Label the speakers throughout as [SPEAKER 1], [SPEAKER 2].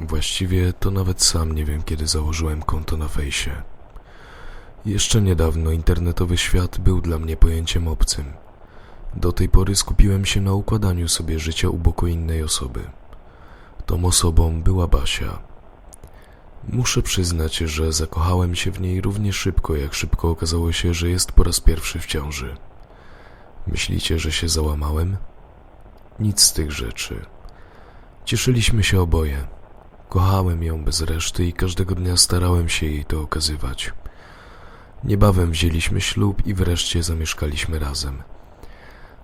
[SPEAKER 1] Właściwie to nawet sam nie wiem, kiedy założyłem konto na fejsie. Jeszcze niedawno internetowy świat był dla mnie pojęciem obcym. Do tej pory skupiłem się na układaniu sobie życia u boku innej osoby. Tą osobą była Basia. Muszę przyznać, że zakochałem się w niej równie szybko, jak szybko okazało się, że jest po raz pierwszy w ciąży. Myślicie, że się załamałem? Nic z tych rzeczy. Cieszyliśmy się oboje. Kochałem ją bez reszty i każdego dnia starałem się jej to okazywać. Niebawem wzięliśmy ślub i wreszcie zamieszkaliśmy razem.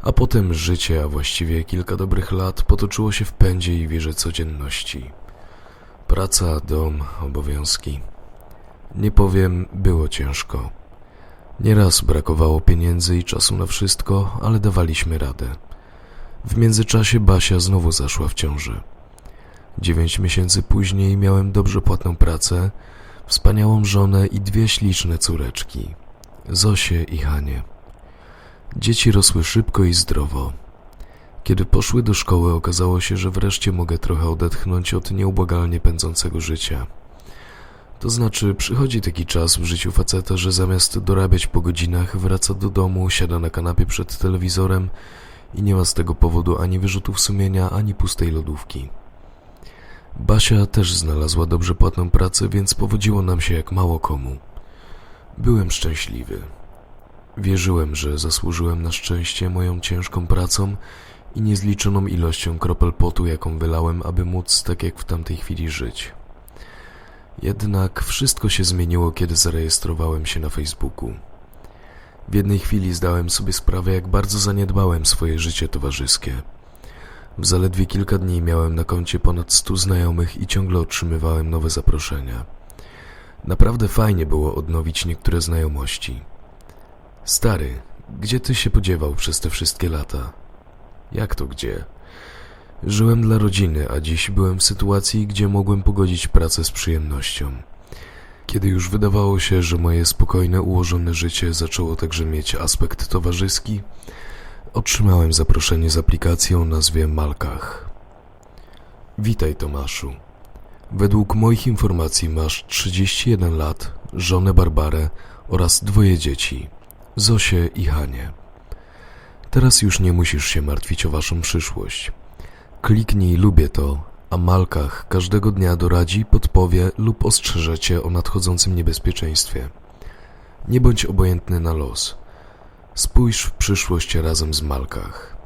[SPEAKER 1] A potem życie, a właściwie kilka dobrych lat potoczyło się w pędzie i wierze codzienności. Praca, dom, obowiązki. Nie powiem, było ciężko. Nieraz brakowało pieniędzy i czasu na wszystko, ale dawaliśmy radę. W międzyczasie Basia znowu zaszła w ciąży. Dziewięć miesięcy później miałem dobrze płatną pracę, wspaniałą żonę i dwie śliczne córeczki, Zosię i Hanie. Dzieci rosły szybko i zdrowo. Kiedy poszły do szkoły, okazało się, że wreszcie mogę trochę odetchnąć od nieubłagalnie pędzącego życia. To znaczy, przychodzi taki czas w życiu faceta, że zamiast dorabiać po godzinach, wraca do domu, siada na kanapie przed telewizorem i nie ma z tego powodu ani wyrzutów sumienia, ani pustej lodówki. Basia też znalazła dobrze płatną pracę, więc powodziło nam się jak mało komu. Byłem szczęśliwy. Wierzyłem, że zasłużyłem na szczęście moją ciężką pracą i niezliczoną ilością kropel potu, jaką wylałem, aby móc tak jak w tamtej chwili żyć. Jednak wszystko się zmieniło, kiedy zarejestrowałem się na Facebooku. W jednej chwili zdałem sobie sprawę, jak bardzo zaniedbałem swoje życie towarzyskie. W zaledwie kilka dni miałem na koncie ponad stu znajomych i ciągle otrzymywałem nowe zaproszenia. Naprawdę fajnie było odnowić niektóre znajomości. Stary, gdzie ty się podziewał przez te wszystkie lata? Jak to gdzie? Żyłem dla rodziny, a dziś byłem w sytuacji, gdzie mogłem pogodzić pracę z przyjemnością. Kiedy już wydawało się, że moje spokojne, ułożone życie zaczęło także mieć aspekt towarzyski, otrzymałem zaproszenie z aplikacją o nazwie Malkach. Witaj, Tomaszu. Według moich informacji masz 31 lat, żonę Barbarę oraz dwoje dzieci, Zosię i Hanię. Teraz już nie musisz się martwić o waszą przyszłość. Kliknij lubię to, a Malkach każdego dnia doradzi, podpowie lub ostrzeże cię o nadchodzącym niebezpieczeństwie. Nie bądź obojętny na los. Spójrz w przyszłość razem z Malkach.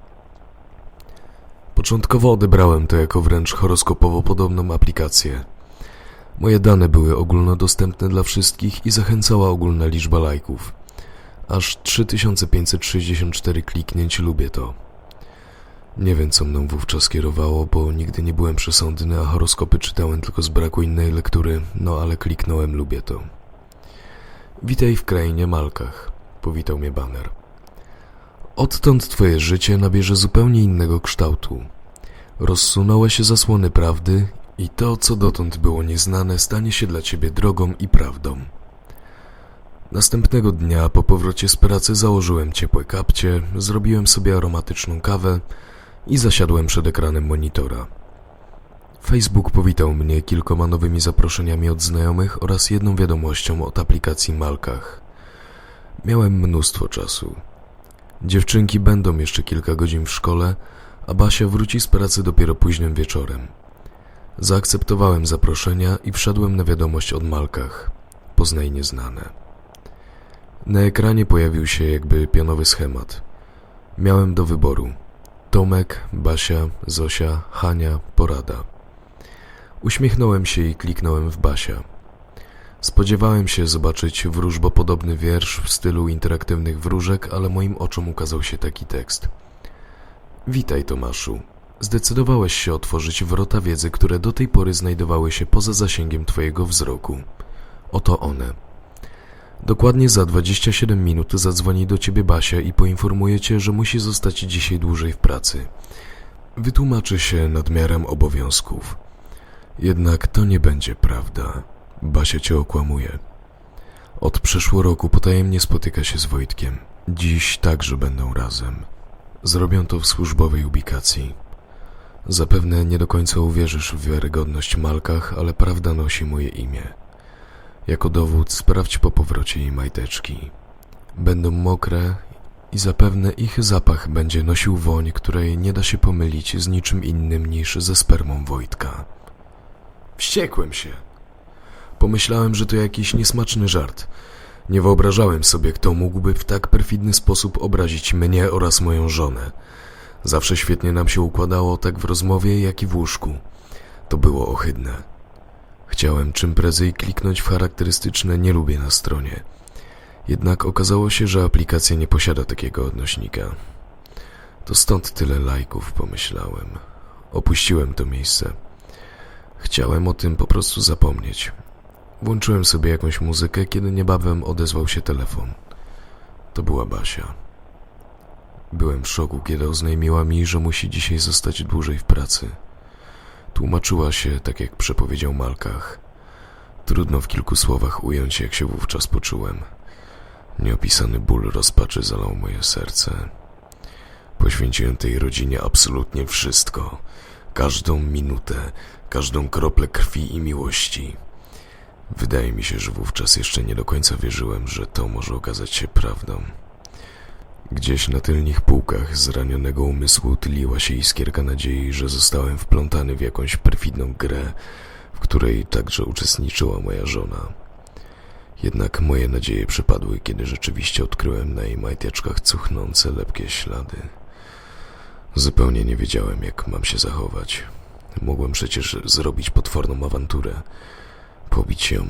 [SPEAKER 1] Początkowo odebrałem to jako wręcz horoskopowo podobną aplikację. Moje dane były ogólnodostępne dla wszystkich i zachęcała ogólna liczba lajków. Aż 3564 kliknięć lubię to. Nie wiem, co mną wówczas kierowało, bo nigdy nie byłem przesądny, a horoskopy czytałem tylko z braku innej lektury, no ale kliknąłem lubię to. Witaj w krainie Malkach, powitał mnie baner. Odtąd twoje życie nabierze zupełnie innego kształtu. Rozsunęły się zasłony prawdy i to, co dotąd było nieznane, stanie się dla ciebie drogą i prawdą. Następnego dnia po powrocie z pracy założyłem ciepłe kapcie, zrobiłem sobie aromatyczną kawę i zasiadłem przed ekranem monitora. Facebook powitał mnie kilkoma nowymi zaproszeniami od znajomych oraz jedną wiadomością od aplikacji Malkach. Miałem mnóstwo czasu. Dziewczynki będą jeszcze kilka godzin w szkole, a Basia wróci z pracy dopiero późnym wieczorem. Zaakceptowałem zaproszenia i wszedłem na wiadomość od Malkach. Poznaj nieznane. Na ekranie pojawił się jakby pionowy schemat. Miałem do wyboru Tomek, Basia, Zosia, Hania, Porada. Uśmiechnąłem się i kliknąłem w Basia. Spodziewałem się zobaczyć wróżbopodobny wiersz w stylu interaktywnych wróżek, ale moim oczom ukazał się taki tekst. Witaj, Tomaszu. Zdecydowałeś się otworzyć wrota wiedzy, które do tej pory znajdowały się poza zasięgiem Twojego wzroku. Oto one. Dokładnie za 27 minut zadzwoni do ciebie Basia i poinformuje cię, że musi zostać dzisiaj dłużej w pracy. Wytłumaczy się nadmiarem obowiązków. Jednak to nie będzie prawda. Basia cię okłamuje. Od przeszło roku potajemnie spotyka się z Wojtkiem. Dziś także będą razem. Zrobią to w służbowej ubikacji. Zapewne nie do końca uwierzysz w wiarygodność Malkach, ale prawda nosi moje imię. Jako dowód sprawdź po powrocie jej majteczki. Będą mokre i zapewne ich zapach będzie nosił woń, której nie da się pomylić z niczym innym niż ze spermą Wojtka. Wściekłem się. Pomyślałem, że to jakiś niesmaczny żart. Nie wyobrażałem sobie, kto mógłby w tak perfidny sposób obrazić mnie oraz moją żonę. Zawsze świetnie nam się układało tak w rozmowie, jak i w łóżku. To było ohydne. Chciałem czym prędzej kliknąć w charakterystyczne nie lubię na stronie. Jednak okazało się, że aplikacja nie posiada takiego odnośnika. To stąd tyle lajków, pomyślałem. Opuściłem to miejsce. Chciałem o tym po prostu zapomnieć. Włączyłem sobie jakąś muzykę, kiedy niebawem odezwał się telefon. To była Basia. Byłem w szoku, kiedy oznajmiła mi, że musi dzisiaj zostać dłużej w pracy. Tłumaczyła się, tak jak przepowiedział Malkach. Trudno w kilku słowach ująć, jak się wówczas poczułem. Nieopisany ból rozpaczy zalał moje serce. Poświęciłem tej rodzinie absolutnie wszystko. Każdą minutę, każdą kroplę krwi i miłości. Wydaje mi się, że wówczas jeszcze nie do końca wierzyłem, że to może okazać się prawdą. Gdzieś na tylnych półkach zranionego umysłu tyliła się iskierka nadziei, że zostałem wplątany w jakąś perfidną grę, w której także uczestniczyła moja żona. Jednak moje nadzieje przepadły, kiedy rzeczywiście odkryłem na jej majteczkach cuchnące lepkie ślady. Zupełnie nie wiedziałem, jak mam się zachować. Mogłem przecież zrobić potworną awanturę, pobić ją,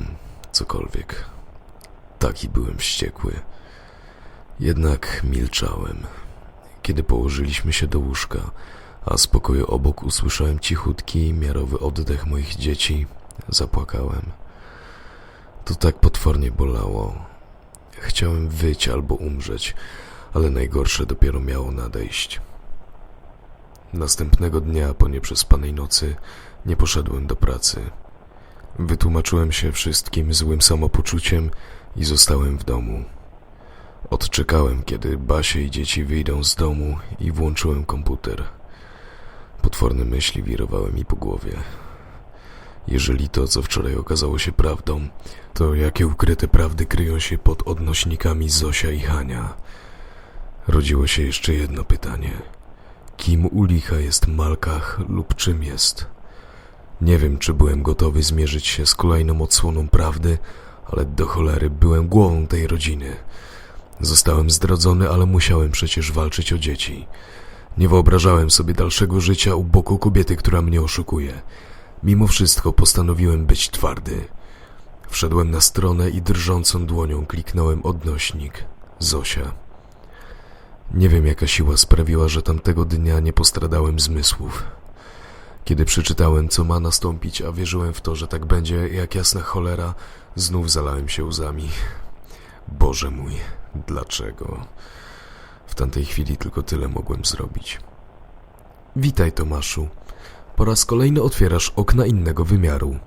[SPEAKER 1] cokolwiek. Taki byłem wściekły. Jednak milczałem. Kiedy położyliśmy się do łóżka, a z pokoju obok usłyszałem cichutki, miarowy oddech moich dzieci, zapłakałem. To tak potwornie bolało. Chciałem wyć albo umrzeć, ale najgorsze dopiero miało nadejść. Następnego dnia po nieprzespanej nocy nie poszedłem do pracy. Wytłumaczyłem się wszystkim złym samopoczuciem i zostałem w domu. Odczekałem, kiedy Basie i dzieci wyjdą z domu i włączyłem komputer. Potworne myśli wirowały mi po głowie. Jeżeli to, co wczoraj okazało się prawdą, to jakie ukryte prawdy kryją się pod odnośnikami Zosia i Hania? Rodziło się jeszcze jedno pytanie. Kim u licha jest Malkach lub czym jest? Nie wiem, czy byłem gotowy zmierzyć się z kolejną odsłoną prawdy, ale do cholery byłem głową tej rodziny. Zostałem zdradzony, ale musiałem przecież walczyć o dzieci. Nie wyobrażałem sobie dalszego życia u boku kobiety, która mnie oszukuje. Mimo wszystko postanowiłem być twardy. Wszedłem na stronę i drżącą dłonią kliknąłem odnośnik. Zosia. Nie wiem, jaka siła sprawiła, że tamtego dnia nie postradałem zmysłów. Kiedy przeczytałem, co ma nastąpić, a wierzyłem w to, że tak będzie, jak jasna cholera, znów zalałem się łzami. Boże mój, dlaczego? W tamtej chwili tylko tyle mogłem zrobić. Witaj, Tomaszu. Po raz kolejny otwierasz okna innego wymiaru.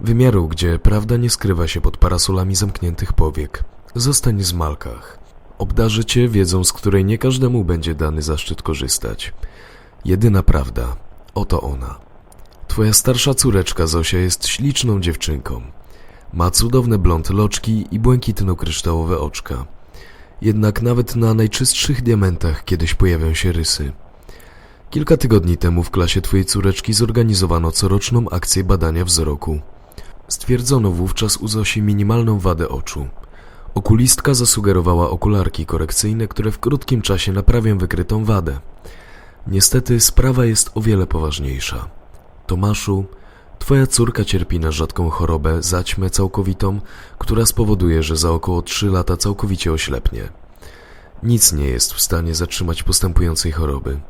[SPEAKER 1] Wymiaru, gdzie prawda nie skrywa się pod parasolami zamkniętych powiek. Zostań z Malkach. Obdarzę cię wiedzą, z której nie każdemu będzie dany zaszczyt korzystać. Jedyna prawda, oto ona. Twoja starsza córeczka Zosia jest śliczną dziewczynką. Ma cudowne blond loczki i błękitno-kryształowe oczka. Jednak nawet na najczystszych diamentach kiedyś pojawią się rysy. Kilka tygodni temu w klasie twojej córeczki zorganizowano coroczną akcję badania wzroku. Stwierdzono wówczas u Zosi minimalną wadę oczu. Okulistka zasugerowała okularki korekcyjne, które w krótkim czasie naprawią wykrytą wadę. Niestety sprawa jest o wiele poważniejsza. Tomaszu, twoja córka cierpi na rzadką chorobę, zaćmę całkowitą, która spowoduje, że za około 3 lata całkowicie oślepnie. Nic nie jest w stanie zatrzymać postępującej choroby.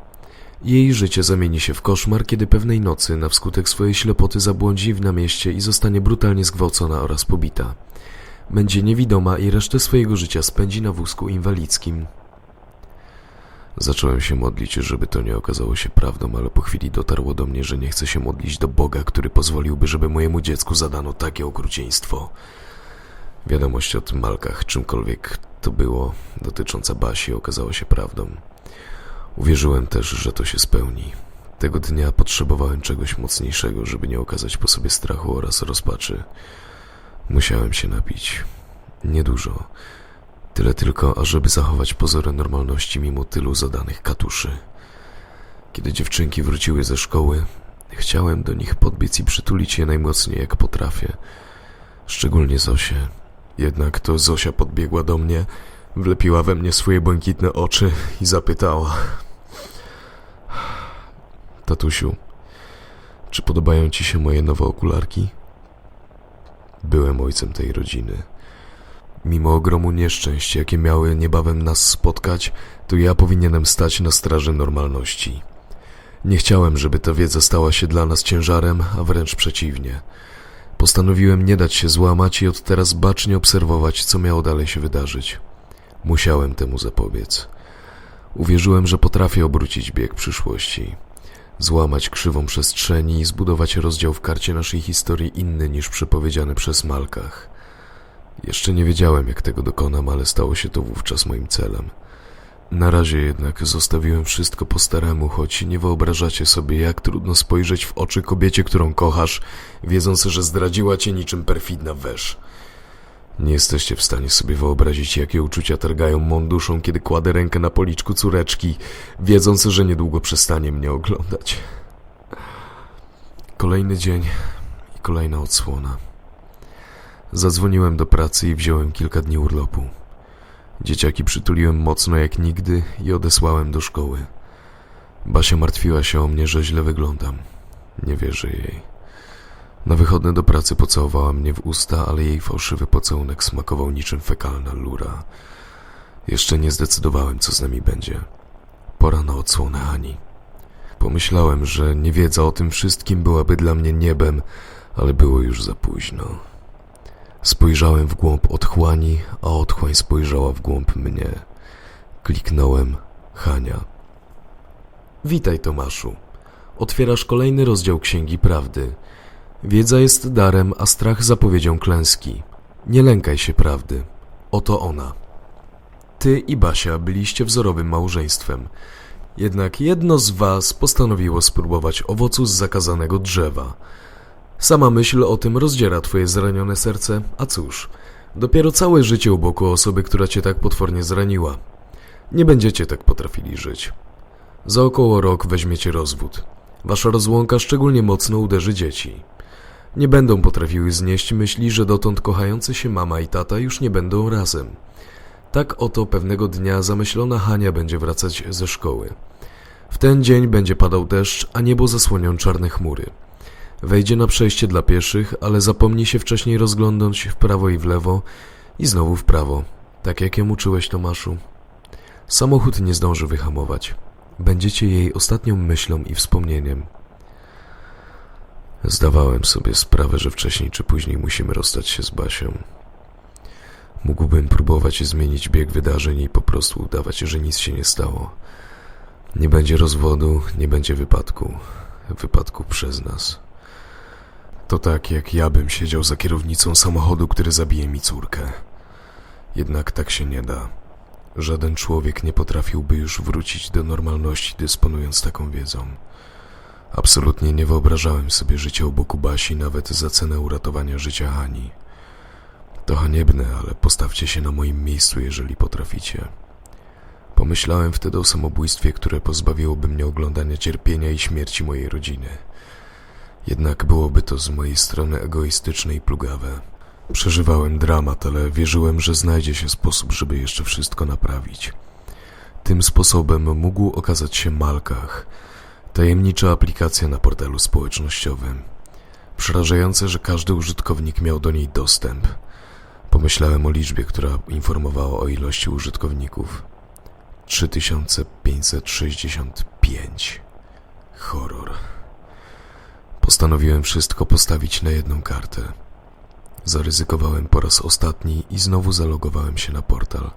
[SPEAKER 1] Jej życie zamieni się w koszmar, kiedy pewnej nocy na wskutek swojej ślepoty zabłądzi w namieście i zostanie brutalnie zgwałcona oraz pobita. Będzie niewidoma i resztę swojego życia spędzi na wózku inwalidzkim. Zacząłem się modlić, żeby to nie okazało się prawdą, ale po chwili dotarło do mnie, że nie chcę się modlić do Boga, który pozwoliłby, żeby mojemu dziecku zadano takie okrucieństwo. Wiadomość od Malkach, czymkolwiek to było, dotycząca Basi, okazała się prawdą. Uwierzyłem też, że to się spełni. Tego dnia potrzebowałem czegoś mocniejszego, żeby nie okazać po sobie strachu oraz rozpaczy. Musiałem się napić. Niedużo. Tyle tylko, ażeby zachować pozory normalności mimo tylu zadanych katuszy. Kiedy dziewczynki wróciły ze szkoły, chciałem do nich podbiec i przytulić je najmocniej jak potrafię. Szczególnie Zosię. Jednak to Zosia podbiegła do mnie, wlepiła we mnie swoje błękitne oczy i zapytała: Tatusiu, czy podobają ci się moje nowe okularki? Byłem ojcem tej rodziny. Mimo ogromu nieszczęść, jakie miały niebawem nas spotkać, to ja powinienem stać na straży normalności. Nie chciałem, żeby ta wiedza stała się dla nas ciężarem, a wręcz przeciwnie. Postanowiłem nie dać się złamać i od teraz bacznie obserwować, co miało dalej się wydarzyć. Musiałem temu zapobiec. Uwierzyłem, że potrafię obrócić bieg przyszłości, złamać krzywą przestrzeni i zbudować rozdział w karcie naszej historii inny niż przepowiedziany przez Malkach. Jeszcze nie wiedziałem, jak tego dokonam, ale stało się to wówczas moim celem. Na razie jednak zostawiłem wszystko po staremu, choć nie wyobrażacie sobie, jak trudno spojrzeć w oczy kobiecie, którą kochasz, wiedząc, że zdradziła cię niczym perfidna wesz. Nie jesteście w stanie sobie wyobrazić, jakie uczucia targają mą duszą, kiedy kładę rękę na policzku córeczki, wiedząc, że niedługo przestanie mnie oglądać. Kolejny dzień i kolejna odsłona. Zadzwoniłem do pracy i wziąłem kilka dni urlopu. Dzieciaki przytuliłem mocno jak nigdy i odesłałem do szkoły. Basia martwiła się o mnie, że źle wyglądam. Nie wierzę jej. Na wychodne do pracy pocałowała mnie w usta, ale jej fałszywy pocałunek smakował niczym fekalna lura. Jeszcze nie zdecydowałem, co z nami będzie. Pora na odsłonę Ani. Pomyślałem, że niewiedza o tym wszystkim byłaby dla mnie niebem, ale było już za późno. Spojrzałem w głąb otchłani, a otchłań spojrzała w głąb mnie. Kliknąłem Hania. Witaj, Tomaszu. Otwierasz kolejny rozdział Księgi Prawdy. Wiedza jest darem, a strach zapowiedzią klęski. Nie lękaj się prawdy. Oto ona. Ty i Basia byliście wzorowym małżeństwem. Jednak jedno z was postanowiło spróbować owocu z zakazanego drzewa. Sama myśl o tym rozdziera twoje zranione serce, a cóż, dopiero całe życie u boku osoby, która cię tak potwornie zraniła. Nie będziecie tak potrafili żyć. Za około rok weźmiecie rozwód. Wasza rozłąka szczególnie mocno uderzy dzieci. Nie będą potrafiły znieść myśli, że dotąd kochające się mama i tata już nie będą razem. Tak oto pewnego dnia zamyślona Hania będzie wracać ze szkoły. W ten dzień będzie padał deszcz, a niebo zasłonią czarne chmury. Wejdzie na przejście dla pieszych, ale zapomni się wcześniej rozglądnąć w prawo i w lewo i znowu w prawo, tak jak ją uczyłeś, Tomaszu. Samochód nie zdąży wyhamować. Będziecie jej ostatnią myślą i wspomnieniem. Zdawałem sobie sprawę, że wcześniej czy później musimy rozstać się z Basią. Mógłbym próbować zmienić bieg wydarzeń i po prostu udawać, że nic się nie stało. Nie będzie rozwodu, nie będzie wypadku. Wypadku przez nas. To tak, jak ja bym siedział za kierownicą samochodu, który zabije mi córkę. Jednak tak się nie da. Żaden człowiek nie potrafiłby już wrócić do normalności, dysponując taką wiedzą. Absolutnie nie wyobrażałem sobie życia u boku Basi, nawet za cenę uratowania życia Hani. To haniebne, ale postawcie się na moim miejscu, jeżeli potraficie. Pomyślałem wtedy o samobójstwie, które pozbawiłoby mnie oglądania cierpienia i śmierci mojej rodziny. Jednak byłoby to z mojej strony egoistyczne i plugawe. Przeżywałem dramat, ale wierzyłem, że znajdzie się sposób, żeby jeszcze wszystko naprawić. Tym sposobem mógł okazać się Malkach, tajemnicza aplikacja na portalu społecznościowym. Przerażające, że każdy użytkownik miał do niej dostęp. Pomyślałem o liczbie, która informowała o ilości użytkowników. 3565. Horror. Postanowiłem wszystko postawić na jedną kartę. Zaryzykowałem po raz ostatni i znowu zalogowałem się na portal.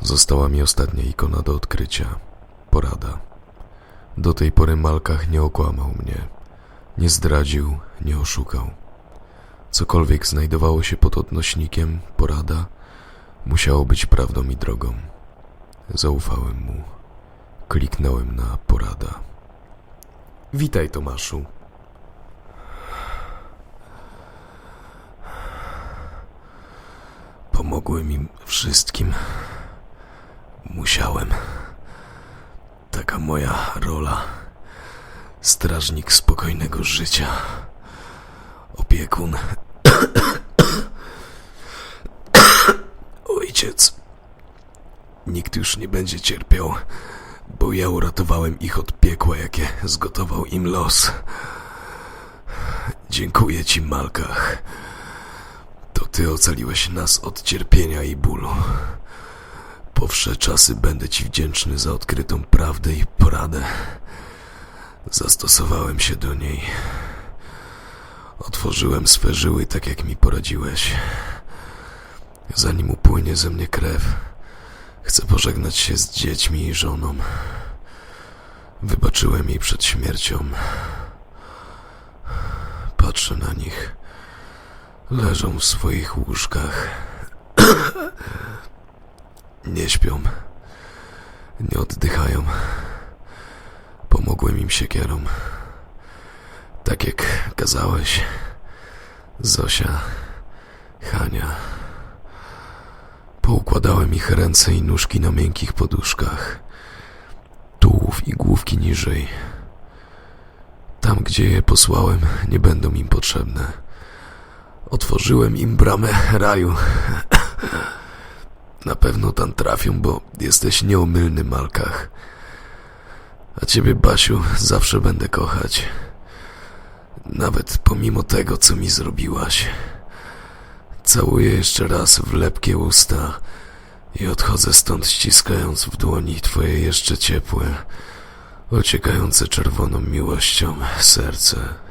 [SPEAKER 1] Została mi ostatnia ikona do odkrycia. Porada. Do tej pory Malkach nie okłamał mnie. Nie zdradził, nie oszukał. Cokolwiek znajdowało się pod odnośnikiem porada, musiało być prawdą i drogą. Zaufałem mu. Kliknąłem na porada. Witaj, Tomaszu. Pomogłem im wszystkim. Musiałem. Taka moja rola. Strażnik spokojnego życia. Opiekun. Ojciec. Nikt już nie będzie cierpiał, bo ja uratowałem ich od piekła, jakie zgotował im los. Dziękuję ci, Malkach. Ty ocaliłeś nas od cierpienia i bólu. Po wsze czasy będę ci wdzięczny za odkrytą prawdę i poradę. Zastosowałem się do niej. Otworzyłem swe żyły tak, jak mi poradziłeś. Zanim upłynie ze mnie krew, chcę pożegnać się z dziećmi i żoną. Wybaczyłem jej przed śmiercią. Patrzę na nich. Leżą w swoich łóżkach. Nie śpią. Nie oddychają. Pomogłem im siekierą. Tak jak kazałeś. Zosia, Hania. Poukładałem ich ręce i nóżki na miękkich poduszkach. Tułów i główki niżej. Tam, gdzie je posłałem, nie będą im potrzebne. Otworzyłem im bramę raju. Na pewno tam trafią, bo jesteś nieomylny, Malkach. A ciebie, Basiu, zawsze będę kochać. Nawet pomimo tego, co mi zrobiłaś. Całuję jeszcze raz w lepkie usta i odchodzę stąd ściskając w dłoni twoje jeszcze ciepłe, ociekające czerwoną miłością serce.